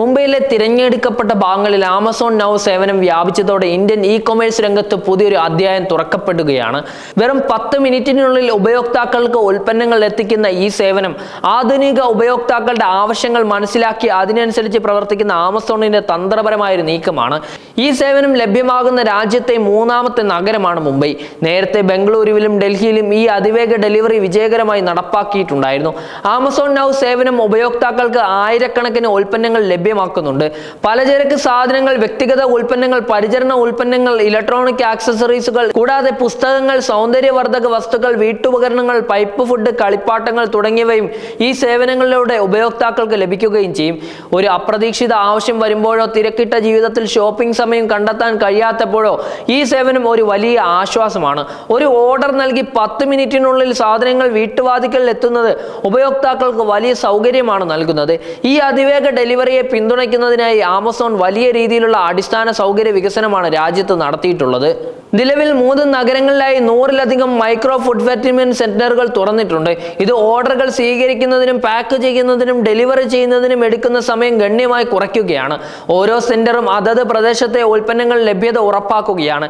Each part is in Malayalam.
മുംബൈയിലെ തിരഞ്ഞെടുക്കപ്പെട്ട ഭാഗങ്ങളിൽ ആമസോൺ നൗ സേവനം വ്യാപിച്ചതോടെ ഇന്ത്യൻ ഇ കൊമേഴ്സ് രംഗത്ത് പുതിയൊരു അധ്യായം തുറക്കപ്പെടുകയാണ്. വെറും പത്ത് മിനിറ്റിനുള്ളിൽ ഉപയോക്താക്കൾക്ക് ഉൽപ്പന്നങ്ങൾ എത്തിക്കുന്ന ഈ സേവനം ആധുനിക ഉപയോക്താക്കളുടെ ആവശ്യങ്ങൾ മനസ്സിലാക്കി അതിനനുസരിച്ച് പ്രവർത്തിക്കുന്ന ആമസോണിന്റെ തന്ത്രപരമായ ഒരു നീക്കമാണ്. ഈ സേവനം ലഭ്യമാകുന്ന രാജ്യത്തെ മൂന്നാമത്തെ നഗരമാണ് മുംബൈ. നേരത്തെ ബംഗളൂരുവിലും ഡൽഹിയിലും ഈ അതിവേഗ ഡെലിവറി വിജയകരമായി നടപ്പാക്കിയിട്ടുണ്ടായിരുന്നു. ആമസോൺ നൗ സേവനം ഉപയോക്താക്കൾക്ക് ആയിരക്കണക്കിന് ഉൽപ്പന്നങ്ങൾ ലഭ്യമാക്കുന്നുണ്ട്. പലചരക്ക് സാധനങ്ങൾ വ്യക്തിഗത ഉൽപ്പന്നങ്ങൾ പരിചരണ ഉൽപ്പന്നങ്ങൾ ഇലക്ട്രോണിക് ആക്സസറീസുകൾ കൂടാതെ പുസ്തകങ്ങൾ സൗന്ദര്യവർദ്ധക വസ്തുക്കൾ വീട്ടുപകരണങ്ങൾ പൈപ്പ് ഫുഡ് കളിപ്പാട്ടങ്ങൾ തുടങ്ങിയവയും ഈ സേവനങ്ങളിലൂടെ ഉപയോക്താക്കൾക്ക് ലഭിക്കുകയും ചെയ്യും. ഒരു അപ്രതീക്ഷിത ആവശ്യം വരുമ്പോഴോ തിരക്കിട്ട ജീവിതത്തിൽ ഷോപ്പിംഗ് സമയം കണ്ടെത്താൻ കഴിയാത്തപ്പോഴോ ഈ സേവനം ഒരു വലിയ ആശ്വാസമാണ്. ഒരു ഓർഡർ നൽകി പത്ത് മിനിറ്റിനുള്ളിൽ സാധനങ്ങൾ വീട്ടുവാതിക്കൽ എത്തുന്നത് ഉപയോക്താക്കൾക്ക് വലിയ സൗകര്യമാണ് നൽകുന്നത്. ഈ അതിവേഗ ഡെലിവറിയെ പിന്തുണയ്ക്കുന്നതിനായി ആമസോൺ വലിയ രീതിയിലുള്ള അടിസ്ഥാന സൗകര്യ വികസനമാണ് രാജ്യത്ത് നടത്തിയിട്ടുള്ളത്. നിലവിൽ മൂന്ന് നഗരങ്ങളിലായി നൂറിലധികം മൈക്രോ ഫുഡ് ഫെറ്റിൽമെന്റ് സെന്ററുകൾ തുറന്നിട്ടുണ്ട്. ഇത് ഓർഡറുകൾ സ്വീകരിക്കുന്നതിനും പാക്ക് ചെയ്യുന്നതിനും ഡെലിവറി ചെയ്യുന്നതിനും എടുക്കുന്ന സമയം ഗണ്യമായി കുറയ്ക്കുകയാണ്. ഓരോ സെന്ററും അതത് പ്രദേശത്തെ ഉൽപ്പന്നങ്ങൾ ലഭ്യത ഉറപ്പാക്കുകയാണ്.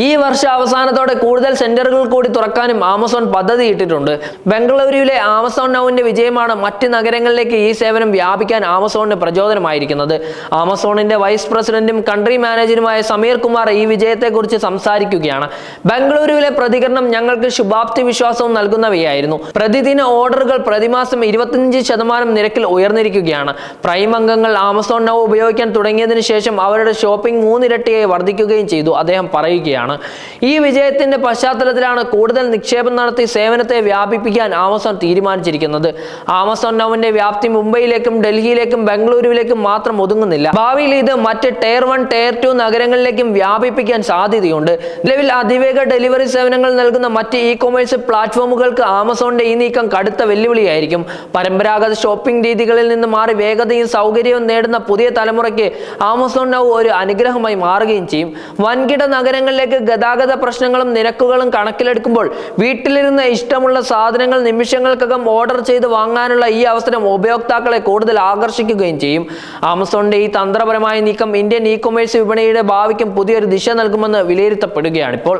ഈ- വർഷ അവസാനത്തോടെ കൂടുതൽ സെന്ററുകൾ കൂടി തുറക്കാനും ആമസോൺ പദ്ധതി ഇട്ടിട്ടുണ്ട്. ബംഗളൂരുവിലെ ആമസോൺ നൗവിന്റെ വിജയമാണ് മറ്റ് നഗരങ്ങളിലേക്ക് ഈ സേവനം വ്യാപിക്കാൻ ആമസോണിന് പ്രചോദനമായിരിക്കുന്നത്. ആമസോണിന്റെ വൈസ് പ്രസിഡന്റും കൺട്രി മാനേജറുമായ സമീർ കുമാർ ഈ വിജയത്തെക്കുറിച്ച് സംസാരിക്കുകയാണ്. ബംഗളൂരുവിലെ പ്രതികരണം ഞങ്ങൾക്ക് ശുഭാപ്തി വിശ്വാസവും നൽകുന്നവയായിരുന്നു. പ്രതിദിന ഓർഡറുകൾ പ്രതിമാസം ഇരുപത്തിയഞ്ച് ശതമാനം നിരക്കിൽ ഉയർന്നിരിക്കുകയാണ്. പ്രൈം അംഗങ്ങൾ ആമസോൺ നൗ ഉപയോഗിക്കാൻ തുടങ്ങിയതിനു ശേഷം അവരുടെ ഷോപ്പിംഗ് മൂന്നിരട്ടിയായി വർദ്ധിക്കുകയും ചെയ്തു അദ്ദേഹം പറയുകയാണ്. ഈ വിജയത്തിന്റെ പശ്ചാത്തലത്തിലാണ് കൂടുതൽ നിക്ഷേപം നടത്തി സേവനത്തെ വ്യാപിപ്പിക്കാൻ ആമസോൺ തീരുമാനിച്ചിരിക്കുന്നത്. ആമസോൺ നൗവിന്റെ വ്യാപ്തി മുംബൈയിലേക്കും ഡൽഹിയിലേക്കും ബംഗളൂരുവിലേക്കും മാത്രം ഒതുങ്ങുന്നില്ല. ഭാവിയിൽ ഇത് മറ്റ് ടയർ വൺ ടയർ ടു നഗരങ്ങളിലേക്കും വ്യാപിപ്പിക്കാൻ സാധ്യതയുണ്ട്. നിലവിൽ അതിവേഗ ഡെലിവറി സേവനങ്ങൾ നൽകുന്ന മറ്റ് ഇ കൊമേഴ്സ് പ്ലാറ്റ്ഫോമുകൾക്ക് ആമസോണിന്റെ ഈ നീക്കം കടുത്ത വെല്ലുവിളിയായിരിക്കും. പരമ്പരാഗത ഷോപ്പിംഗ് രീതികളിൽ നിന്ന് മാറി വേഗതയും സൗകര്യവും നേടുന്ന പുതിയ തലമുറയ്ക്ക് ആമസോൺ നൗ ഒരു അനുഗ്രഹമായി മാറുകയും ചെയ്യും. വൻകിട നഗരങ്ങളിലേക്ക് ഗതാഗത പ്രശ്നങ്ങളും നിരക്കുകളും കണക്കിലെടുക്കുമ്പോൾ വീട്ടിലിരുന്ന് ഇഷ്ടമുള്ള സാധനങ്ങൾ നിമിഷങ്ങൾക്കകം ഓർഡർ ചെയ്ത് വാങ്ങാനുള്ള ഈ അവസരം ഉപയോക്താക്കളെ കൂടുതൽ ആകർഷിക്കുകയും ചെയ്യും. ആമസോണിന്റെ ഈ തന്ത്രപരമായ നീക്കം ഇന്ത്യൻ ഇ കൊമേഴ്സ് വിപണിയുടെ ഭാവിക്കും പുതിയൊരു ദിശ നൽകുമെന്ന് വിലയിരുത്തപ്പെടുകയാണിപ്പോൾ.